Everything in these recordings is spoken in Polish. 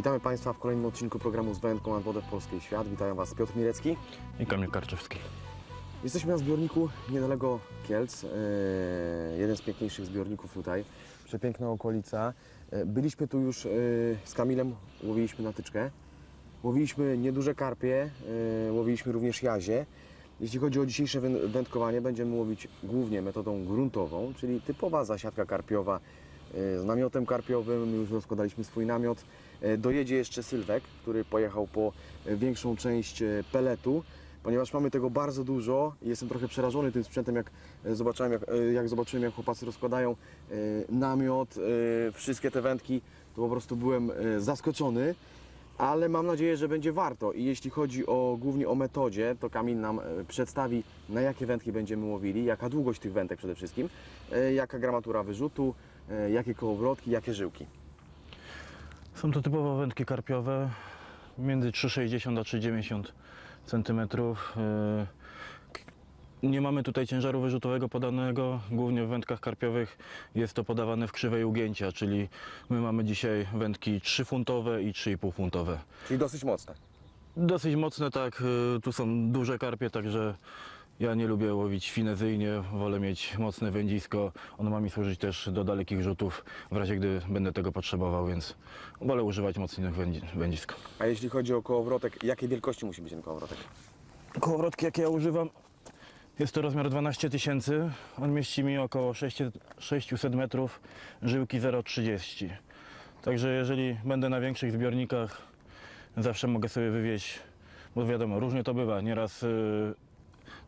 Witamy Państwa w kolejnym odcinku programu z wędką nad wodę w Polskiej Świat. Witają Was Piotr Mirecki. i Kamil Karczewski. Jesteśmy na zbiorniku niedaleko Kielc, e, jeden z piękniejszych zbiorników tutaj. Przepiękna okolica. E, Byliśmy tu już e, z Kamilem, łowiliśmy na tyczkę. Łowiliśmy nieduże karpie, łowiliśmy również jazie. Jeśli chodzi o dzisiejsze wę- wędkowanie, będziemy łowić głównie metodą gruntową, czyli typowa zasiadka karpiowa z namiotem karpiowym. Już rozkładaliśmy swój namiot. E, Dojedzie jeszcze Sylwek, który pojechał po e, większą część e, peletu. Ponieważ mamy tego bardzo dużo i jestem trochę przerażony tym sprzętem, jak e, zobaczyłem, jak, e, jak zobaczyłem, jak chłopacy rozkładają e, namiot, e, wszystkie te wędki, to po prostu byłem e, zaskoczony, ale mam nadzieję, że będzie warto. I jeśli chodzi o, głównie o metodzie, to Kamil nam e, przedstawi, na jakie wędki będziemy łowili, jaka długość tych wędek przede wszystkim, e, jaka gramatura wyrzutu, e, jakie kołowrotki, jakie żyłki. Są to typowo wędki karpiowe, między 3,60 a 3,90 cm. Nie mamy tutaj ciężaru wyrzutowego podanego, głównie w wędkach karpiowych jest to podawane w krzywej ugięcia, czyli my mamy dzisiaj wędki 3-funtowe i 3,5-funtowe. Czyli dosyć mocne. Dosyć mocne, tak, y, tu są duże karpie, także ja nie lubię łowić finezyjnie, wolę mieć mocne wędzisko. Ono ma mi służyć też do dalekich rzutów, w razie gdy będę tego potrzebował, więc wolę używać mocnych wędzi- wędzisk. A jeśli chodzi o kołowrotek, jakiej wielkości musi być ten kołowrotek? Kołowrotki, jakie ja używam, jest to rozmiar 12 tysięcy. On mieści mi około 600 600 metrów, żyłki 0,30. Także jeżeli będę na większych zbiornikach, zawsze mogę sobie wywieźć, bo wiadomo, różnie to bywa. Nieraz y,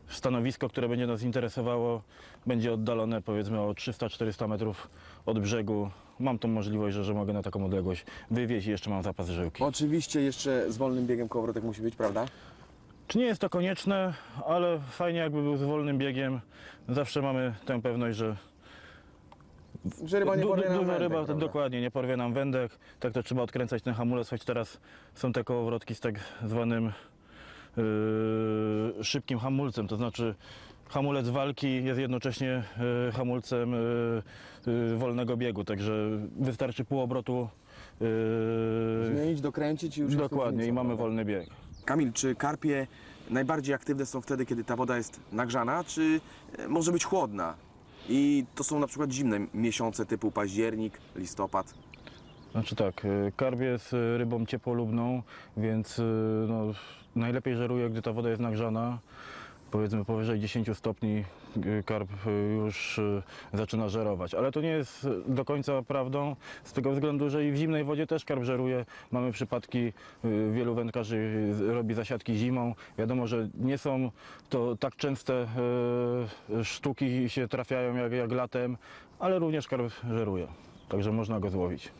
stanowisko, które będzie nas interesowało, będzie oddalone powiedzmy o 300-400 metrów od brzegu. Mam tą możliwość, że, że mogę na taką odległość wywieźć i jeszcze mam zapas żyłki. Oczywiście jeszcze z wolnym biegiem kołowrotek musi być, prawda? Czy nie jest to konieczne, ale fajnie jakby był z wolnym biegiem. Zawsze mamy tę pewność, że Że ryba nie du- porwie du- nam duża wędek, ryba prawda? dokładnie nie porwie nam wędek. Tak to trzeba odkręcać ten hamulec, choć teraz są te kołowrotki z tak zwanym szybkim hamulcem, to znaczy hamulec walki jest jednocześnie yy, hamulcem yy, yy, wolnego biegu, także wystarczy pół obrotu. Yy, Zmienić, dokręcić i już dokładnie i mamy wolny bieg. Kamil, czy karpie najbardziej aktywne są wtedy, kiedy ta woda jest nagrzana, czy e, może być chłodna? I to są na przykład zimne miesiące typu październik, listopad. Znaczy tak, y, karp jest y, rybą ciepłolubną, więc no, najlepiej żeruje, gdy ta woda jest nagrzana. Powiedzmy powyżej 10 stopni y, karp y, już y, zaczyna żerować. Ale to nie jest do końca prawdą, z tego względu, że i w zimnej wodzie też karp żeruje. Mamy przypadki, wielu wędkarzy robi zasiadki zimą. Wiadomo, że nie są to tak częste sztuki się trafiają jak, jak latem, ale również karp żeruje. Także można go złowić.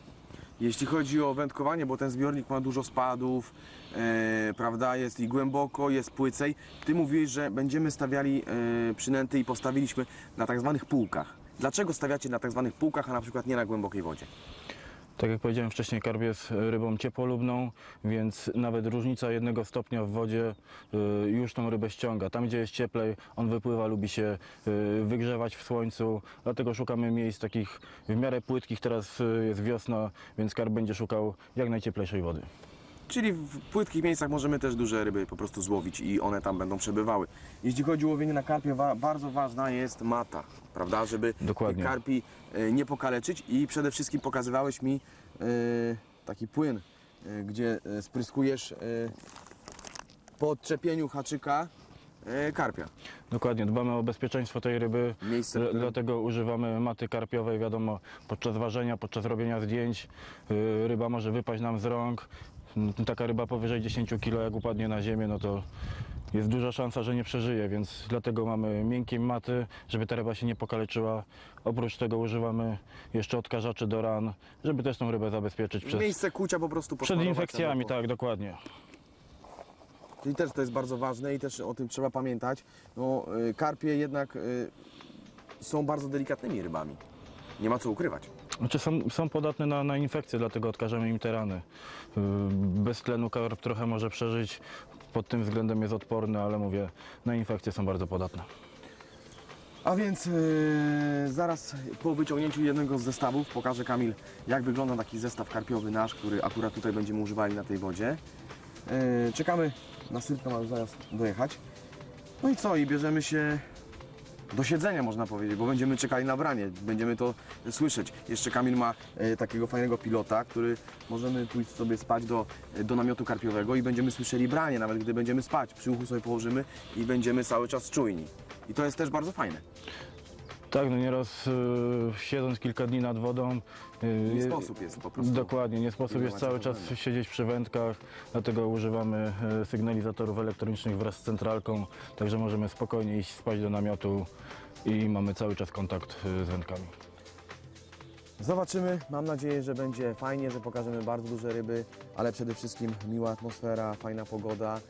Jeśli chodzi o wędkowanie, bo ten zbiornik ma dużo spadów, e, prawda, jest i głęboko, jest płycej. Ty mówiłeś, że będziemy stawiali e, przynęty i postawiliśmy na tak zwanych półkach. Dlaczego stawiacie na tak zwanych półkach, a na przykład nie na głębokiej wodzie? Tak jak powiedziałem wcześniej, karp jest rybą ciepłolubną, więc nawet różnica jednego stopnia w wodzie y, już tą rybę ściąga. Tam, gdzie jest cieplej, on wypływa, lubi się y, wygrzewać w słońcu, dlatego szukamy miejsc takich w miarę płytkich. Teraz y, jest wiosna, więc karp będzie szukał jak najcieplejszej wody. Czyli w płytkich miejscach możemy też duże ryby po prostu złowić i one tam będą przebywały. Jeśli chodzi o łowienie na karpie, wa- bardzo ważna jest mata, prawda, żeby Dokładnie. karpi e, nie pokaleczyć i przede wszystkim pokazywałeś mi e, taki płyn, e, gdzie e, spryskujesz e, po odczepieniu haczyka e, karpia. Dokładnie, dbamy o bezpieczeństwo tej ryby, Miejsce, dlatego używamy maty karpiowej, wiadomo, podczas ważenia, podczas robienia zdjęć y, ryba może wypaść nam z rąk. Mm, Taka ryba powyżej 10 kg jak upadnie na ziemię, no to jest duża szansa, że nie przeżyje, więc dlatego mamy miękkie maty, żeby ta ryba się nie pokaleczyła. Oprócz tego używamy jeszcze odkażaczy do ran, żeby też tą rybę zabezpieczyć przed, Miejsce kucia po prostu przed infekcjami, tak, dokładnie. Czyli też to jest bardzo ważne i też o tym trzeba pamiętać. No, y, karpie jednak y, są bardzo delikatnymi rybami. Nie ma co ukrywać. Znaczy są, są podatne na, na infekcje, dlatego odkażemy im te rany. Yy, Bez tlenu karp trochę może przeżyć, pod tym względem jest odporny, ale mówię, na infekcje są bardzo podatne. A więc yy, zaraz po wyciągnięciu jednego z zestawów pokaże Kamil, jak wygląda taki zestaw karpiowy nasz, który akurat tutaj będziemy używali na tej wodzie. Yy, czekamy na sypkę, ma już zaraz dojechać. No i co? I bierzemy się do siedzenia, można powiedzieć, bo będziemy czekali na branie, będziemy to słyszeć. Jeszcze Kamil ma e, takiego fajnego pilota, który możemy pójść sobie spać do, do namiotu karpiowego i będziemy słyszeli branie, nawet gdy będziemy spać. Przy uchu sobie położymy i będziemy cały czas czujni. I to jest też bardzo fajne. Tak, no nieraz y, siedząc kilka dni nad wodą. y, Nie sposób jest po prostu. Dokładnie, nie sposób jest pilnować cały czas siedzieć przy wędkach, dlatego używamy e, sygnalizatorów elektronicznych wraz z centralką, także możemy spokojnie iść spać do namiotu i mamy cały czas kontakt e, z wędkami. Zobaczymy. Mam nadzieję, że będzie fajnie, że pokażemy bardzo duże ryby, ale przede wszystkim miła atmosfera, fajna pogoda.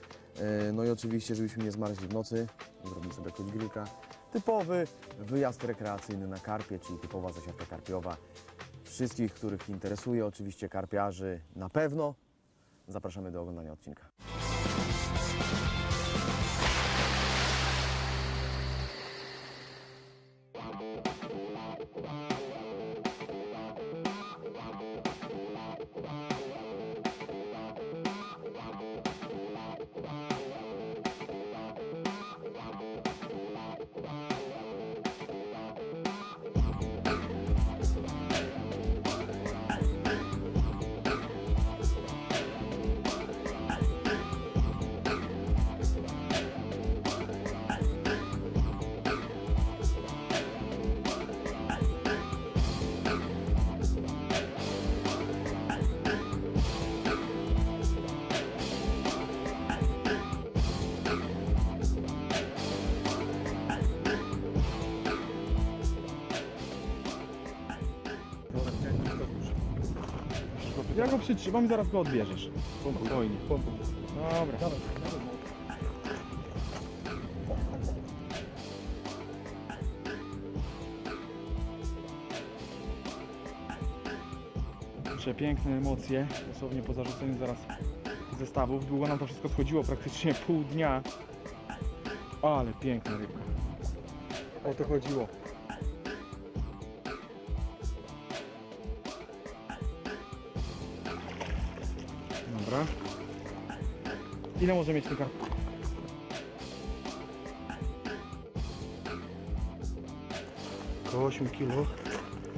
E, No i oczywiście, żebyśmy nie zmarzli w nocy, zrobimy sobie jakąś grillka. Typowy wyjazd rekreacyjny na karpie, czyli typowa zasiadka karpiowa. Wszystkich, których interesuje, oczywiście karpiarzy na pewno. Zapraszamy do oglądania odcinka. Ja go przytrzymam i zaraz go odbierzesz. Spokojnie. Dobra. Przepiękne emocje, dosłownie po zarzuceniu zaraz zestawów. Długo nam to wszystko schodziło, praktycznie pół dnia. Ale piękna rybka. O to chodziło. Ile może mieć karp? Około 8 kg.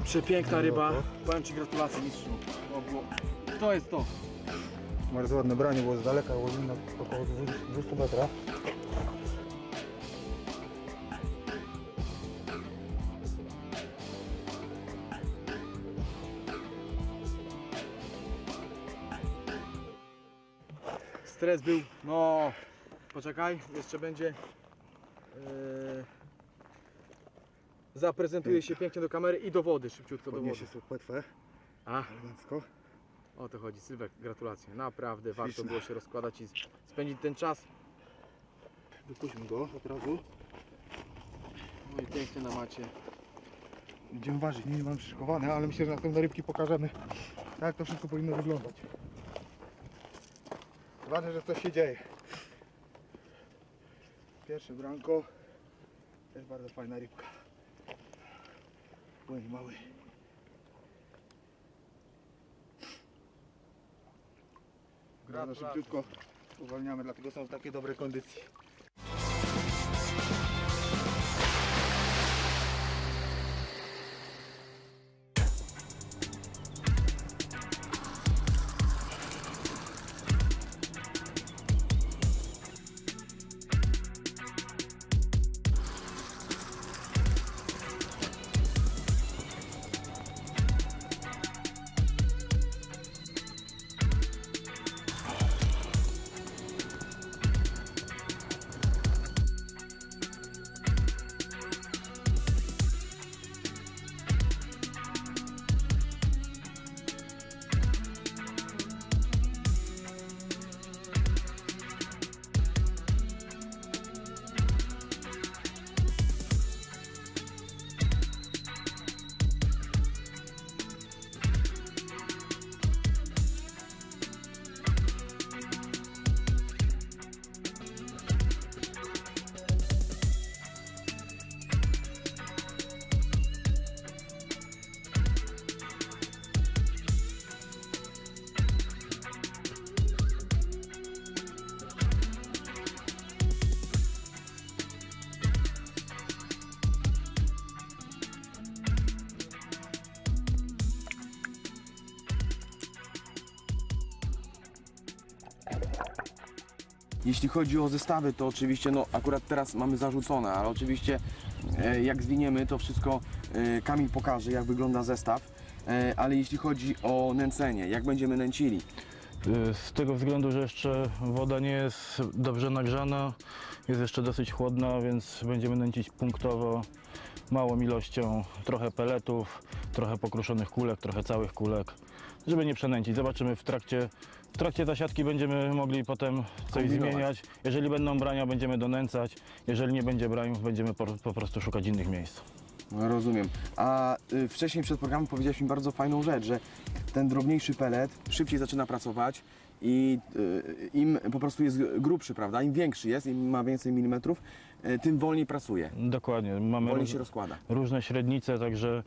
Przepiękna ryba. Powiem Ci gratulacje mistrzu. To, było... to jest to. Bardzo ładne branie było z daleka, łowimy na około 200 metrów. Stres był, no poczekaj, jeszcze będzie yy, zaprezentuje się pięknie do kamery i do wody, szybciutko do wody. Podniesie sobie płetwę, A, elegancko. o to chodzi, Sylwek, gratulacje, naprawdę warto Śliczne. było się rozkładać i spędzić ten czas. Wypuśćmy go od razu. No i pięknie na macie. Będziemy ważyć, nie mam przyszykowane, ale myślę, że następne rybki pokażemy, jak to wszystko powinno wyglądać. Ważne, że coś się dzieje. Pierwsze branko. Też bardzo fajna rybka. Płynie mały. Bardzo szybciutko uwalniamy, dlatego są w takiej dobrej kondycji. Jeśli chodzi o zestawy, to oczywiście, no akurat teraz mamy zarzucone, ale oczywiście e, jak zwiniemy, to wszystko e, Kamil pokaże, jak wygląda zestaw. E, ale jeśli chodzi o nęcenie, jak będziemy nęcili, Y, Z tego względu, że jeszcze woda nie jest dobrze nagrzana, jest jeszcze dosyć chłodna, więc będziemy nęcić punktowo, małą ilością, trochę peletów, trochę pokruszonych kulek, trochę całych kulek, żeby nie przenęcić. Zobaczymy w trakcie, w trakcie zasiadki będziemy mogli potem coś Kombinować. zmieniać. Jeżeli będą brania, będziemy donęcać, jeżeli nie będzie brań, będziemy po, po prostu szukać innych miejsc. No, Rozumiem. A y, wcześniej przed programem powiedziałeś mi bardzo fajną rzecz, że ten drobniejszy pelet szybciej zaczyna pracować i y, im po prostu jest grubszy, prawda? Im większy jest, im ma więcej milimetrów, tym wolniej pracuje. Dokładnie, mamy Wolniej się rozkłada. różne średnice, także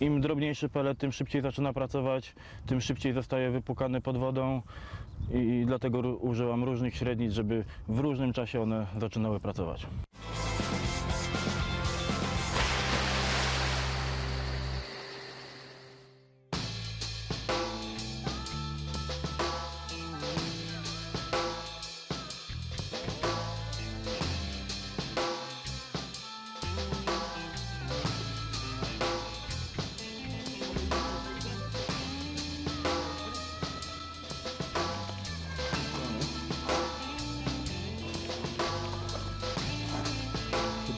im drobniejszy pelet, tym szybciej zaczyna pracować, tym szybciej zostaje wypukany pod wodą i, i dlatego ró- użyłam różnych średnic, żeby w różnym czasie one zaczynały pracować.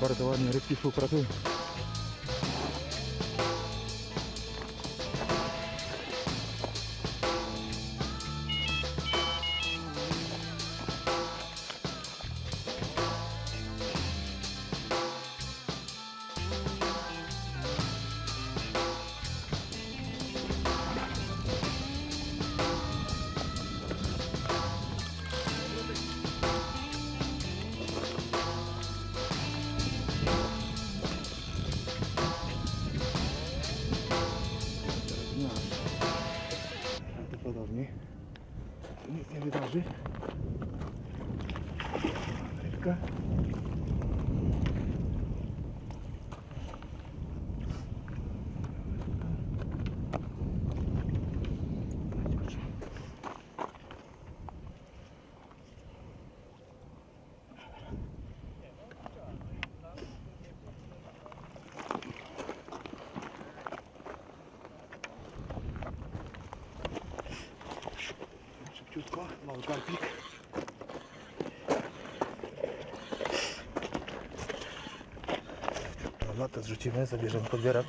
Tu bardzo ładnie Szybciutko, mały karpik. To zrzucimy, zabierzemy podbierak.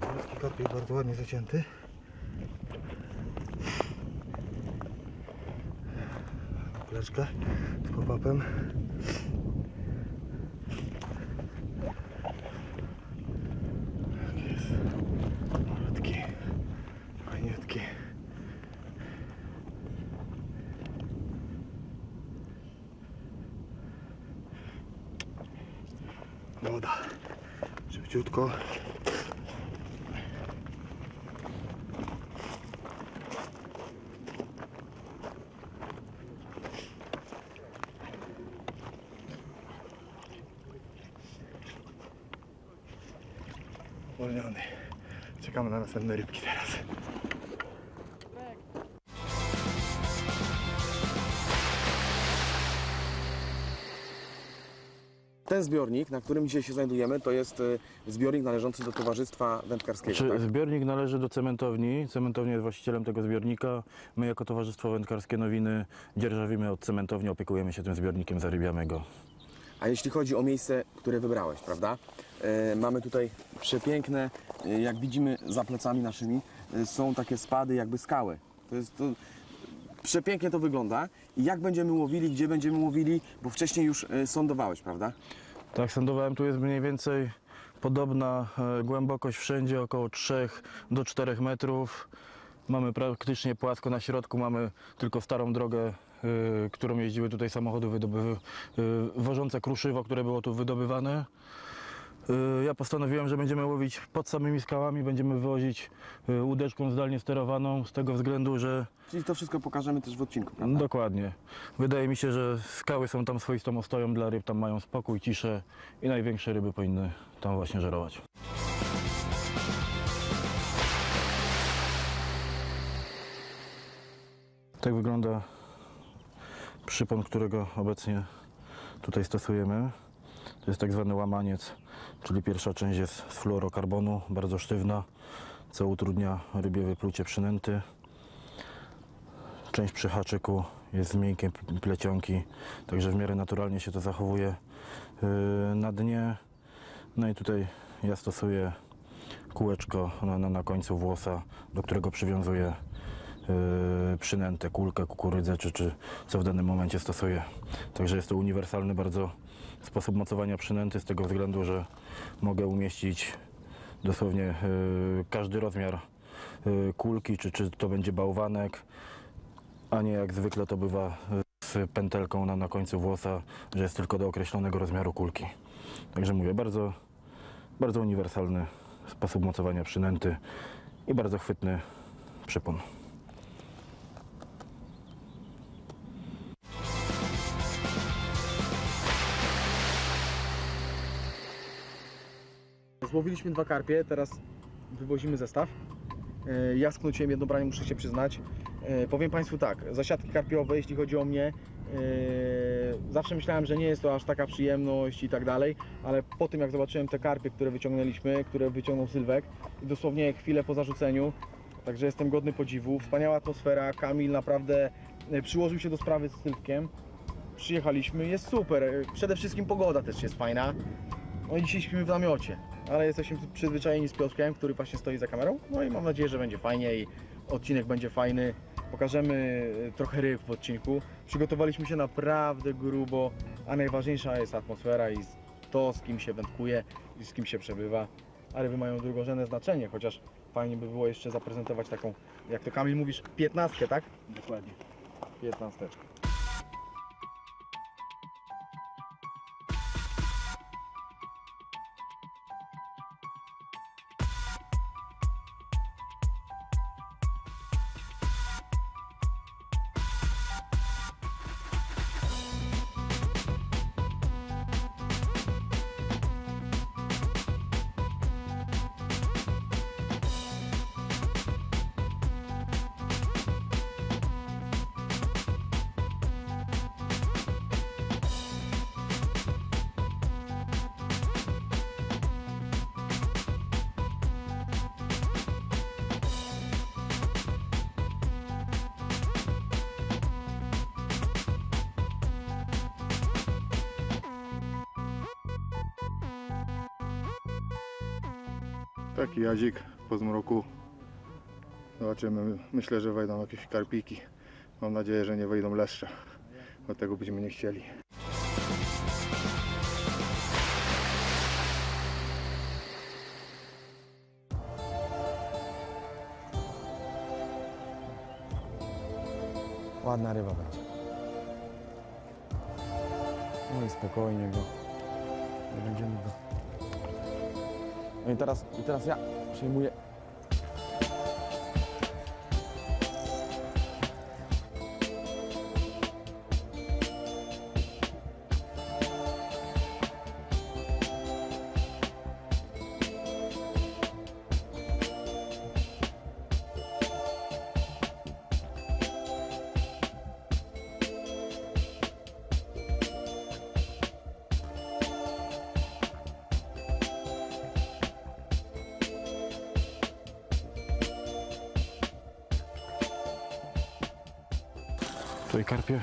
Malutki karpik bardzo ładnie zacięty. Kuleczka z pop-upem. Tak jest. Malutki. Fajniutki. Woda. Szybciutko. Uwolniony. Czekamy na następne rybki teraz. Ten zbiornik, na którym dzisiaj się znajdujemy, to jest y, zbiornik należący do Towarzystwa Wędkarskiego. Czy Tak? zbiornik należy do cementowni? Cementownia jest właścicielem tego zbiornika. My jako Towarzystwo Wędkarskie Nowiny dzierżawimy od cementowni, opiekujemy się tym zbiornikiem, zarybiamy go. A jeśli chodzi o miejsce, które wybrałeś, prawda? E, mamy tutaj przepiękne, e, jak widzimy za plecami naszymi, e, są takie spady, jakby skały. To jest to, przepięknie to wygląda. I jak będziemy łowili, gdzie będziemy łowili, bo wcześniej już e, sądowałeś, prawda? Tak, sądowałem, tu jest mniej więcej podobna e, głębokość wszędzie, około 3 do 4 metrów. Mamy praktycznie płasko na środku, mamy tylko starą drogę, e, którą jeździły tutaj samochody wydobywy, e, wożące kruszywo, które było tu wydobywane. E, Ja postanowiłem, że będziemy łowić pod samymi skałami, będziemy wywozić e, łódeczką zdalnie sterowaną z tego względu, że Czyli to wszystko pokażemy też w odcinku, prawda? Dokładnie. Wydaje mi się, że skały są tam swoistą ostoją dla ryb, tam mają spokój, ciszę i największe ryby powinny tam właśnie żerować. Tak wygląda przypon, którego obecnie tutaj stosujemy. To jest tak zwany łamaniec, czyli pierwsza część jest z fluorokarbonu, bardzo sztywna, co utrudnia rybie wyplucie przynęty. Część przy haczyku jest z miękkiej plecionki, także w miarę naturalnie się to zachowuje yy, na dnie. No i tutaj ja stosuję kółeczko na, na, końcu włosa, do którego przywiązuję przynętę, kulkę, kukurydzę, czy, czy co w danym momencie stosuję. Także jest to uniwersalny bardzo sposób mocowania przynęty z tego względu, że mogę umieścić dosłownie yy, każdy rozmiar yy, kulki, czy, czy to będzie bałwanek, a nie jak zwykle to bywa yy, z pętelką na, na końcu włosa, że jest tylko do określonego rozmiaru kulki. Także mówię, bardzo, bardzo uniwersalny sposób mocowania przynęty i bardzo chwytny przypon. Złowiliśmy dwa karpie, teraz wywozimy zestaw. E, Ja sknąciłem jedno branie, muszę się przyznać. E, Powiem Państwu tak, zasiadki karpiowe, jeśli chodzi o mnie, e, zawsze myślałem, że nie jest to aż taka przyjemność i tak dalej, ale po tym jak zobaczyłem te karpie, które wyciągnęliśmy, które wyciągnął Sylwek dosłownie chwilę po zarzuceniu, także jestem godny podziwu. Wspaniała atmosfera, Kamil naprawdę przyłożył się do sprawy z Sylwkiem. Przyjechaliśmy, jest super. Przede wszystkim pogoda też jest fajna. No i dzisiaj śpimy w namiocie, ale jesteśmy przyzwyczajeni z Piotrkiem, który właśnie stoi za kamerą. No i mam nadzieję, że będzie fajnie i odcinek będzie fajny. Pokażemy e, trochę ryb w odcinku. Przygotowaliśmy się naprawdę grubo, a najważniejsza jest atmosfera i to, z kim się wędkuje i z kim się przebywa. A ryby mają drugorzędne znaczenie, chociaż fajnie by było jeszcze zaprezentować taką, jak to Kamil mówisz, piętnastkę, tak? Dokładnie. Piętnasteczkę. Taki jazik po zmroku. Zobaczymy. Myślę, że wejdą jakieś karpiki. Mam nadzieję, że nie wejdą leszcze. Bo tego byśmy nie chcieli. Ładna ryba będzie. No i spokojnie go. Nie będziemy go. No i teraz, i teraz ja przejmuję. Tutaj karpie,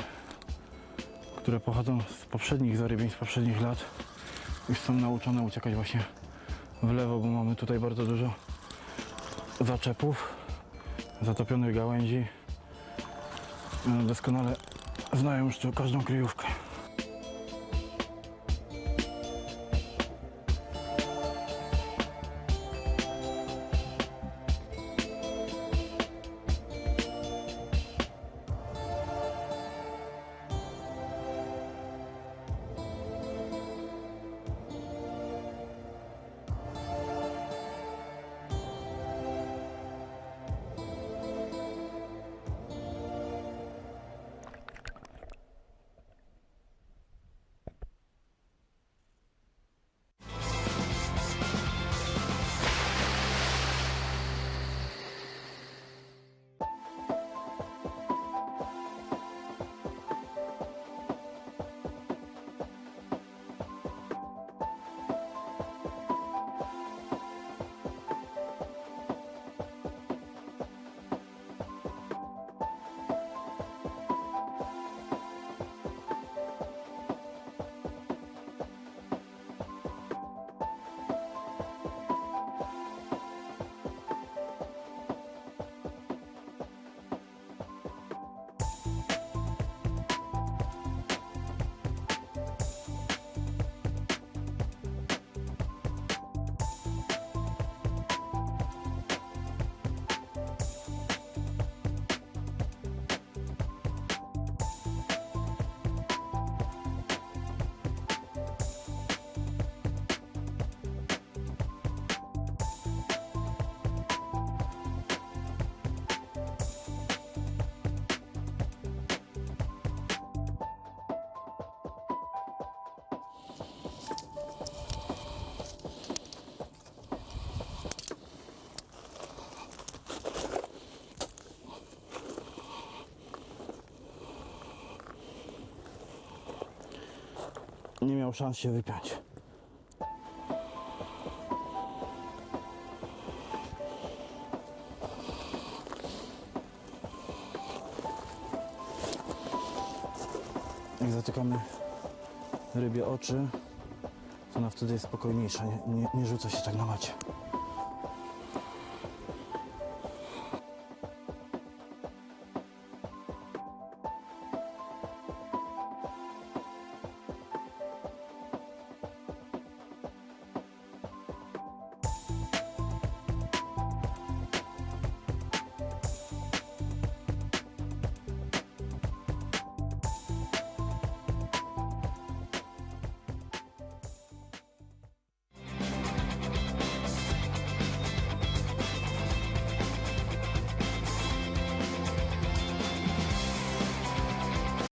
które pochodzą z poprzednich zarybień, z poprzednich lat, już są nauczone uciekać właśnie w lewo, bo mamy tutaj bardzo dużo zaczepów, zatopionych gałęzi. One Doskonale znają już tu każdą kryjówkę. Nie miał szans się wypiąć. Jak zatykamy rybie oczy, to ona wtedy jest spokojniejsza, nie, nie, nie rzuca się tak na macie.